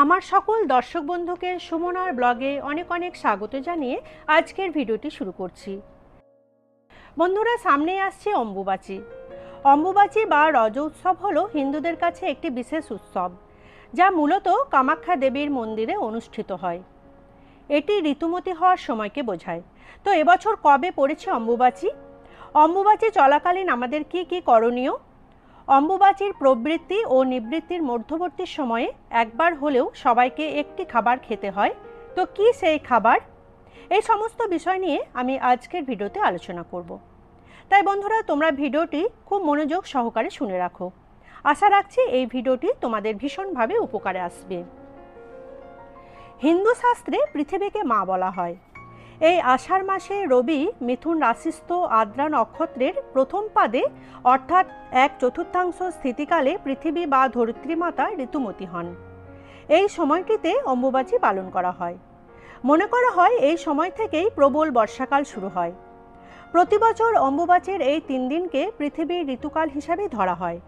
আমার সকল দর্শক বন্ধুকে সুমনার ব্লগে অনেক অনেক স্বাগত জানিয়ে আজকের ভিডিওটি শুরু করছি। বন্ধুরা সামনে আসছে অম্বুবাচী। অম্বুবাচী বা রজ উৎসব হলো হিন্দুদের কাছে একটি বিশেষ উৎসব, যা মূলত কামাখ্যা দেবীর মন্দিরে অনুষ্ঠিত হয়। এটি ঋতুমতি হওয়ার সময়কে বোঝায়। তো এবছর কবে পড়েছে অম্বুবাচী? অম্বুবাচী চলাকালীন আমাদের কি কি করণীয়? অম্বুবাচীর প্রবৃত্তি ও নিবৃত্তির মধ্যবর্তী সময়ে একবার হলেও সবাইকে একটি খাবার খেতে হয়। তো কি সেই খাবার? এই সমস্ত বিষয় নিয়ে আমি আজকের ভিডিওতে আলোচনা করব। তাই বন্ধুরা, তোমরা ভিডিওটি খুব মনোযোগ সহকারে শুনে রাখো। আশা রাখছি এই ভিডিওটি তোমাদের ভীষণভাবে উপকারে আসবে। হিন্দু শাস্ত্রে পৃথিবীকে মা বলা হয়। এই আষাঢ় মাসে রবি মিথুন রাশিস্থ আদ্রা নক্ষত্রের প্রথম পাদে, অর্থাৎ এক চতুর্থাংশ স্থিতিকালে পৃথিবী বা ধরিত্রী মাতা ঋতুমতী হন। এই সময়টিতে অম্বুবাচী পালন করা হয়। মনে করা হয় এই সময় থেকেই প্রবল বর্ষাকাল শুরু হয়। প্রতি বছর অম্বুবাচীর এই তিন দিনকে পৃথিবীর ঋতুকাল হিসাবে ধরা হয়।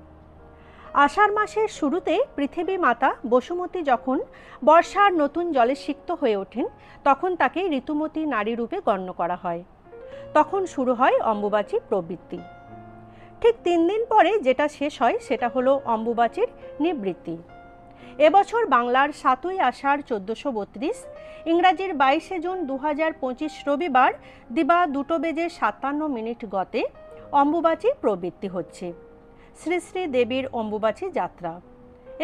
আষাঢ় মাসের শুরুতে পৃথিবী মাতা বসুমতী যখন বর্ষার নতুন জলে সিক্ত হয়ে ওঠেন, তখন তাকে ঋতুমতী নারী রূপে গণ্য করা হয়। তখন শুরু হয় অম্বুবাচী প্রবৃত্তি। ঠিক তিন দিন পরে যেটা শেষ হয়, সেটা হলো অম্বুবাচীর নিবৃত্তি। এবছর বাংলার সাতই আষাঢ় চোদ্দোশো বত্রিশ, ইংরাজির বাইশে জুন দু হাজার পঁচিশ রবিবার দিবা দুটো বেজে সাতান্ন মিনিট গতে অম্বুবাচী প্রবৃত্তি হচ্ছে। শ্রী শ্রী দেবীর অম্বুবাচী যাত্রা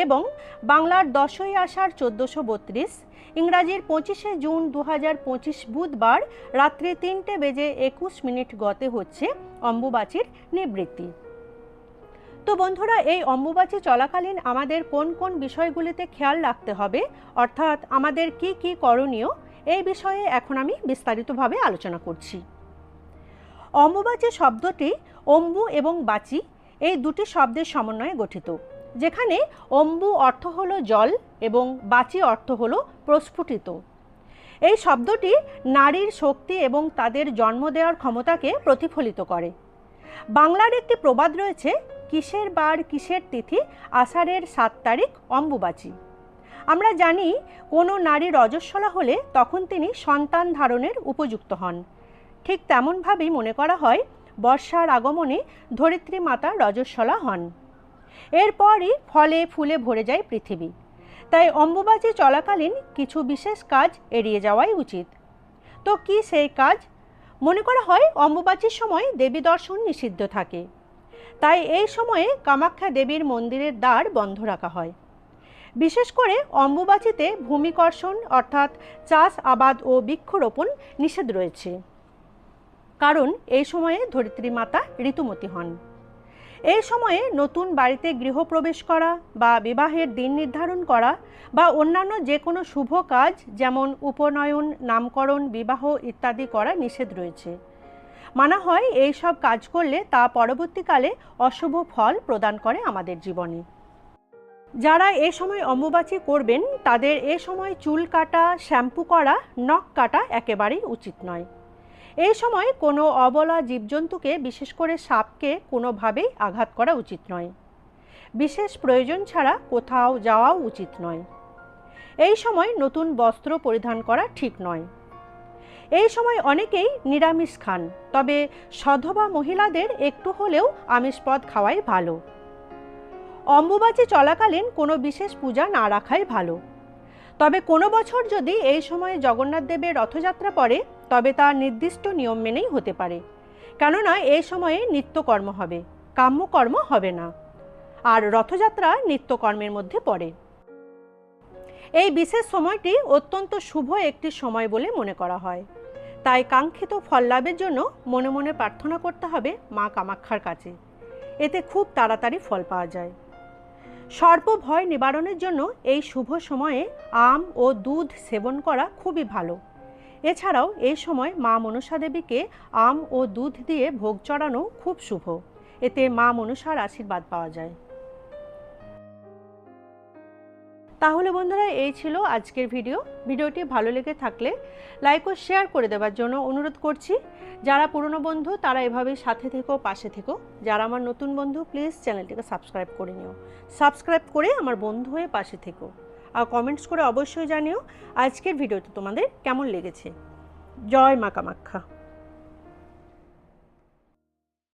এবং বাংলার দশই আষাঢ় চোদ্দোশো বত্রিশ, ইংরাজির পঁচিশে জুন দু পঁচিশ বুধবার রাত্রি তিনটে বেজে একুশ মিনিট গতে হচ্ছে অম্বুবাচীর নিবৃত্তি। তো বন্ধুরা, এই অম্বুবাচী চলাকালীন আমাদের কোন কোন বিষয়গুলিতে খেয়াল রাখতে হবে, অর্থাৎ আমাদের কি কি করণীয়, এই বিষয়ে এখন আমি বিস্তারিতভাবে আলোচনা করছি। অম্বুবাচী শব্দটি অম্বু এবং বাচি এই দুটি শব্দের সমন্বয়ে গঠিত, যেখানে অম্বু অর্থ হলো জল এবং বাচি অর্থ হলো প্রস্ফুটিত। এই শব্দটি নারীর শক্তি এবং তাদের জন্ম দেওয়ার ক্ষমতাকে প্রতিফলিত করে। বাংলার একটি প্রবাদ রয়েছে, কিসের বার কিসের তিথি, আষাঢ়ের সাত তারিখ অম্বুবাচী আমরা জানি, কোনো নারী রজস্বলা হলে তখন তিনি সন্তান ধারণের উপযুক্ত হন। ঠিক তেমনভাবেই মনে করা হয় বর্ষার আগমনে ধরিত্রী মাতা রজস্বলা হন। এরপরই ফলে ফুলে ভরে যায় পৃথিবী। তাই অম্বুবাচী চলাকালীন কিছু বিশেষ কাজ এড়িয়ে যাওয়াই উচিত। তো কি সেই কাজ? মনে করা হয় অম্বুবাচীর সময় দেবী দর্শন নিষিদ্ধ থাকে। তাই এই সময়ে কামাখ্যা দেবীর মন্দিরের দ্বার বন্ধ রাখা হয়। বিশেষ করে অম্বুবাচীতে ভূমিকর্ষণ অর্থাৎ চাষ আবাদ ও বৃক্ষরোপণ নিষেধ রয়েছে। কারণ এই সময়ে ধরিত্রী মাতা ঋতুমতী হন। এই সময়ে নতুন বাড়িতে গৃহপ্রবেশ করা বা বিবাহের দিন নির্ধারণ করা বা অন্যান্য যে কোনো শুভ কাজ যেমন উপনয়ন, নামকরণ, বিবাহ ইত্যাদি করা নিষেধ রয়েছে। মানা হয় এই সব কাজ করলে তা পরবর্তীকালে অশুভ ফল প্রদান করে আমাদের জীবনে। যারা এ সময় অম্বুবাচী করবেন, তাদের এ সময় চুল কাটা, শ্যাম্পু করা, নখ কাটা একেবারেই উচিত নয়। এই সময় কোনো অবলা জীবজন্তুকে, বিশেষ করে সাপকে, কোনোভাবেই আঘাত করা উচিত নয়। বিশেষ প্রয়োজন ছাড়া কোথাও যাওয়াও উচিত নয়। এই সময় নতুন বস্ত্র পরিধান করা ঠিক নয়। এই সময় অনেকেই নিরামিষ খান, তবে সধবা মহিলাদের একটু হলেও আমিষ পদ খাওয়াই ভালো। অম্বুবাচী চলাকালীন কোনো বিশেষ পূজা না রাখাই ভালো। তবে কোনো বছর যদি এই সময়ে জগন্নাথ দেবের রথযাত্রা পড়ে, তবে তা নির্দিষ্ট নিয়ম মেনেই হতে পারে। কেননা এই সময়ে নিত্যকর্ম হবে, কাম্যকর্ম হবে না। আর রথযাত্রা নিত্যকর্মের মধ্যে পড়ে। এই বিশেষ সময়টি অত্যন্ত শুভ একটি সময় বলে মনে করা হয়। তাই কাঙ্ক্ষিত ফল লাভের জন্য মনে মনে প্রার্থনা করতে হবে মা কামাক্ষার কাছে। এতে খুব তাড়াতাড়ি ফল পাওয়া যায়। সর্প ভয় নিবারণের জন্য এই শুভ সময়ে আম ও দুধ সেবন করা খুবই ভালো। এছাড়াও এই সময় মা মনসা দেবীকে আম ও দুধ দিয়ে ভোগ চড়ানো খুব শুভ। এতে মা মনসার আশীর্বাদ পাওয়া যায়। তাহলে বন্ধুরা, এই ছিল আজকের ভিডিও। ভিডিওটি ভালো লেগে থাকলে লাইক ও শেয়ার করে দেওয়ার জন্য অনুরোধ করছি। যারা পুরনো বন্ধু, তারা এভাবেই সাথে থেকো, পাশে থেকো। যারা আমার নতুন বন্ধু প্লিজ চ্যানেলটিকে সাবস্ক্রাইব করে নিও। সাবস্ক্রাইব করে আমার বন্ধু হয়ে পাশে থেকো। আর কমেন্টস করে অবশ্যই জানিও আজকের ভিডিওটি তোমাদের কেমন লেগেছে। জয় মা কামাখ্যা